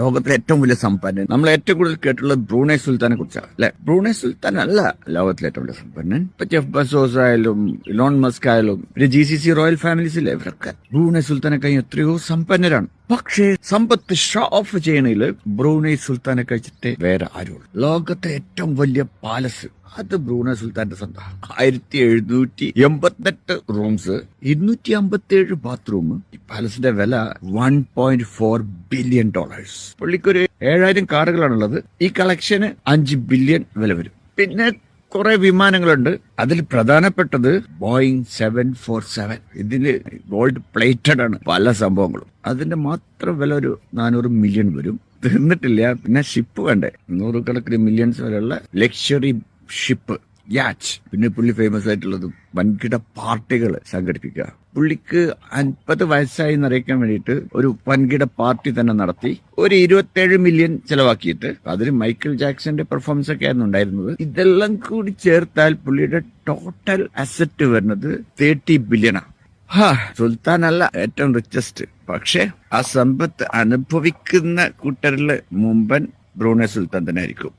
ലോകത്തിലെ ഏറ്റവും വലിയ സമ്പന്നൻ. നമ്മൾ ഏറ്റവും കൂടുതൽ കേട്ടുള്ളത് ബ്രൂണൈ സുൽത്താനെ കുറിച്ചാണ് അല്ലെ? ബ്രൂണൈ സുൽത്താൻ അല്ല ലോകത്തിലെ ഏറ്റവും വലിയ സമ്പന്നൻ. ഇപ്പൊ ജെഫ് ബസോസ് ആയാലും ഇലോൺ മസ്ക് ആയാലും പിന്നെ G C C royal families ഇല്ലേ? ഇവരൊക്കെ ബ്രൂണൈ സുൽത്താനെ കഴിഞ്ഞ് എത്രയോ സമ്പന്നരാണ്. പക്ഷേ സമ്പത്ത് ഷോ ഓഫ് ചെയ്യണതിൽ ബ്രൂണൈ സുൽത്താനെ കഴിച്ചിട്ട് വേറെ ആരുള്ളൂ. ലോകത്തെ ഏറ്റവും വലിയ പാലസ് അത് ബ്രൂണൈ സുൽത്താന്റെ സ്വന്തം ആയിരത്തി എഴുന്നൂറ്റി എൺപത്തെട്ട് റൂംസ് ഇരുന്നൂറ്റി അമ്പത്തി ഏഴ് ബാത്റൂം ഈ പാലസിന്റെ വില one point four billion dollars. പുള്ളിക്കൊരു ഏഴായിരം കാറുകളാണുള്ളത്. ഈ കളക്ഷന് അഞ്ച് ബില്യൺ വില വരും. പിന്നെ കുറെ വിമാനങ്ങളുണ്ട്. അതിൽ പ്രധാനപ്പെട്ടത് ബോയിങ് സെവൻ ഫോർ സെവൻ ഇതിൽ ഗോൾഡ് പ്ലേറ്റഡ് ആണ് പല സംഭവങ്ങളും. അതിന്റെ മാത്രം വില ഒരു നാനൂറ് മില്യൺ വരും. തീർന്നിട്ടില്ല പിന്നെ ഷിപ്പ് വേണ്ടേ? നൂറുകണക്കിന് മില്യൺസ് വരെയുള്ള ലക്ഷറി ഷിപ്പ് യാച്ച് പിന്നെ പുള്ളി ഫേമസ് ആയിട്ടുള്ളത് വൻകിട പാർട്ടികൾ സംഘടിപ്പിക്കുക. പുള്ളിക്ക് അൻപത് വയസ്സായി എന്നറിയിക്കാൻ വേണ്ടിയിട്ട് ഒരു വൻകിട പാർട്ടി തന്നെ നടത്തി. ഒരു ഇരുപത്തേഴ് മില്യൺ ചെലവാക്കിയിട്ട്. അതിൽ മൈക്കിൾ ജാക്സന്റെ പെർഫോമൻസ് ഒക്കെ ആയിരുന്നു ഉണ്ടായിരുന്നത്. ഇതെല്ലാം കൂടി ചേർത്താൽ പുള്ളിയുടെ ടോട്ടൽ അസറ്റ് വരുന്നത് തേർട്ടി ബില്യണാണ് സുൽത്താൻ അല്ല ഏറ്റവും റിച്ചസ്റ്റ് പക്ഷെ ആ സമ്പത്ത് അനുഭവിക്കുന്ന കൂട്ടരിൽ മുമ്പൻ ബ്രൂണെ സുൽത്താൻ തന്നെ ആയിരിക്കും